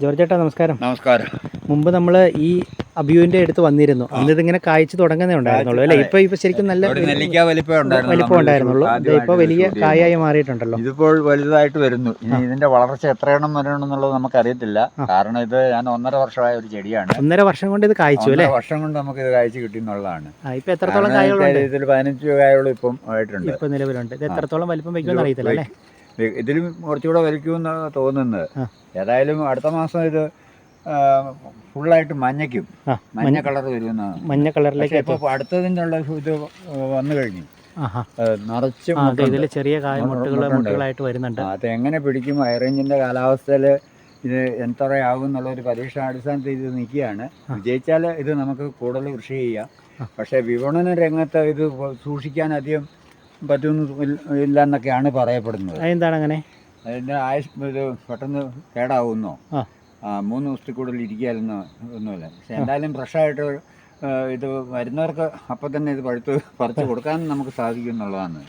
George ചേട്ടാ നമസ്കാരം. നമസ്കാരം. മുമ്പ് നമ്മൾ ഈ അഭിയുവിന്റെ അടുത്ത് വന്നിരുന്നു. അന്ന് ഇങ്ങനെ കായ്ച്ചു തുടങ്ങുന്നേ ഉണ്ടായിരുന്നുള്ളൂ. അല്ലെ? ഇപ്പൊ ഇപ്പൊ ശരിക്കും നല്ല നെല്ലിക്ക വലിപ്പം ഉണ്ടായിരുന്നുള്ളൂ. ഇപ്പൊ വലിയ കായായി മാറിയിട്ടുണ്ടല്ലോ. ഇതിപ്പോൾ വലുതായിട്ട് വരുന്നു. ഇനി ഇതിന്റെ വളർച്ച എത്രയെണ്ണം വരണം എന്നുള്ളത് നമുക്കറിയത്തില്ല. കാരണം ഇത് ഞാൻ ഒന്നര വർഷമായ ഒരു ചെടിയാണ്. ഒന്നര വർഷം കൊണ്ട് ഇത് കായ്ച്ചു അല്ലെ? വർഷം കൊണ്ട് നമുക്ക് ഇത് കായ്ച്ചു കിട്ടി എന്നുള്ളതാണ്. ഇപ്പൊ എത്രത്തോളം കായകളുണ്ട്? ഇതിൽ പതിനഞ്ച് കായകളും ഇപ്പം ആയിട്ടുണ്ട്. ഇപ്പൊ നിലവിലുണ്ട്. ഇത് എത്രത്തോളം വലിപ്പം വയ്ക്കുമെന്ന് അറിയത്തില്ല അല്ലേ? ഇതിലും കുറച്ചുകൂടെ വലിക്കുമെന്ന് തോന്നുന്നത്. ഏതായാലും അടുത്ത മാസം ഇത് ഫുള്ളായിട്ട് മഞ്ഞയ്ക്കും. മഞ്ഞ കളർ വരുമെന്നാണ് മഞ്ഞ കളറിലേക്ക് ഇപ്പോൾ അടുത്തതിനുള്ള ഇത് വന്നു കഴിഞ്ഞു. നിറച്ച്. ഇതിൽ ചെറിയ കായ. മുട്ടുകൾ മുട്ടുകളായിട്ട് വരുന്നുണ്ട്. അത് എങ്ങനെ പിടിക്കും ഹൈറേഞ്ചിന്റെ കാലാവസ്ഥയിൽ ഇത് എന്തറയാകും എന്നുള്ള ഒരു പരീക്ഷണാടിസ്ഥാനത്തിൽ ഇത് നിൽക്കുകയാണ്. വിജയിച്ചാൽ ഇത് നമുക്ക് കൂടുതൽ കൃഷി ചെയ്യാം. പക്ഷേ വിപണന രംഗത്ത് ഇത് സൂക്ഷിക്കാൻ അധികം പറ്റുമെന്ന് ഇൽ- ഇല്ല എന്നൊക്കെയാണ് പറയപ്പെടുന്നത്. അതെന്താണ് അങ്ങനെ അതിന്റെ ആയുസ് ഇത് പെട്ടെന്ന് കേടാവുന്നോ മൂന്ന് ദിവസത്തിൽ കൂടുതൽ ഇരിക്കാലെന്നോ ഒന്നുമില്ല പക്ഷെ എന്തായാലും ഫ്രഷായിട്ട് ഇത് വരുന്നവർക്ക് അപ്പം തന്നെ ഇത് പഴുത്ത് പറിച്ചു കൊടുക്കാൻ നമുക്ക് സാധിക്കും എന്നുള്ളതാണ്.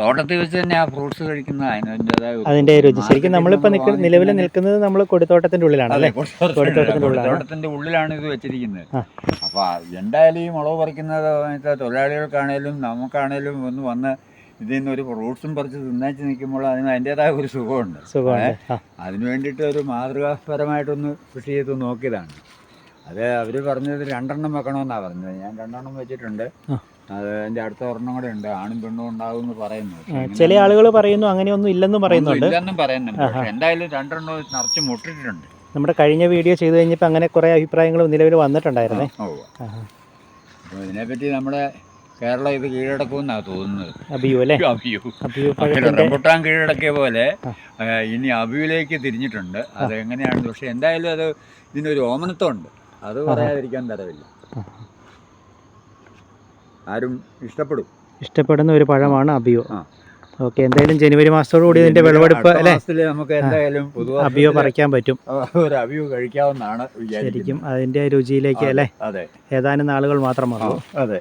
തോട്ടത്തിൽ വെച്ച് തന്നെ ആ ഫ്രൂട്ട്സ് കഴിക്കുന്ന അതിന്റെ രുചി. ശരിക്കും നമ്മളിപ്പോ നിലവിൽ നിൽക്കുന്നത് നമ്മൾ കൊടിത്തോട്ടത്തിന്റെ ഉള്ളിലാണ്. അല്ലെ കൊടിത്തോട്ടത്തിന്റെ ഉള്ളിലാണ്. ഇത് വെച്ചിരിക്കുന്നത്. അപ്പോൾ അപ്പൊ എന്തായാലും ഈ മുളക് പറിക്കുന്നത് തൊഴിലാളികൾക്കാണേലും നമുക്കാണേലും ഒന്ന് വന്ന് ഇതിൽ നിന്ന് ഒരു ഫ്രൂട്ട്സും പറിച്ച് തിന്നേച്ച് നിൽക്കുമ്പോൾ അതിന് അതിന്റെതായ ഒരു സുഖമുണ്ട്. സുഖമാണ് അതിന് വേണ്ടിയിട്ട് ഒരു മാതൃകാപരമായിട്ടൊന്ന് കൃഷി ചെയ്ത് നോക്കിയതാണ്. അത് അവർ പറഞ്ഞത് രണ്ടെണ്ണം വെക്കണമെന്നാണ് പറഞ്ഞത്. ഞാൻ രണ്ടെണ്ണം വെച്ചിട്ടുണ്ട്. അത് എന്റെ അടുത്ത ഒരെണ്ണം കൂടെ ഉണ്ട്. ആണും പെണ്ണും ഉണ്ടാവും എന്ന് പറയുന്നു. ചില ആളുകൾ പറയുന്നു അങ്ങനെയൊന്നും ഇല്ലെന്നും പറയുന്നുണ്ട്. ഇല്ലെന്നും പറയുന്നുണ്ട്. എന്തായാലും രണ്ടെണ്ണം നിറച്ച് മുട്ടിട്ടുണ്ട്. നമ്മുടെ കഴിഞ്ഞ വീഡിയോ ചെയ്തു കഴിഞ്ഞപ്പോൾ അങ്ങനെ കുറേ അഭിപ്രായങ്ങൾ നിലവിൽ വന്നിട്ടുണ്ടായിരുന്നേ. അപ്പോൾ ഇതിനെപ്പറ്റി നമ്മുടെ കേരളം ഇത് കീഴടക്കുമെന്നാണ് തോന്നുന്നത്. അബിയു അല്ലേ? അബിയു. അബിയു അങ്ങനെ പഴത്തിന്റെ റംബുട്ടാൻ കീഴടക്കിയ പോലെ ഇനി അബിയുലേക്ക് തിരിഞ്ഞിട്ടുണ്ട്. അത് എങ്ങനെയാണ് പക്ഷെ എന്തായാലും അത് ഇതിനൊരു ഓമനത്വമുണ്ട്. അത് പറയാതിരിക്കാൻ തരവില്ല. ആരും ഇഷ്ടപ്പെടും. ഇഷ്ടപ്പെടുന്ന ഒരു പഴമാണ് അബിയോ. ഓക്കെ എന്തായാലും ജനുവരി മാസത്തോടു കൂടി ഇതിന്റെ വിളവെടുപ്പ് അല്ലെ? നമുക്ക് എന്തായാലും അബിയോ പറിക്കാൻ പറ്റും. ഒരു അബിയോ കഴിക്കാവുന്നതാണ് ശരിക്കും അതിന്റെ രുചിയിലേക്ക് അല്ലേ? ഏതാനും നാളുകൾ മാത്രമാണോ അതെ.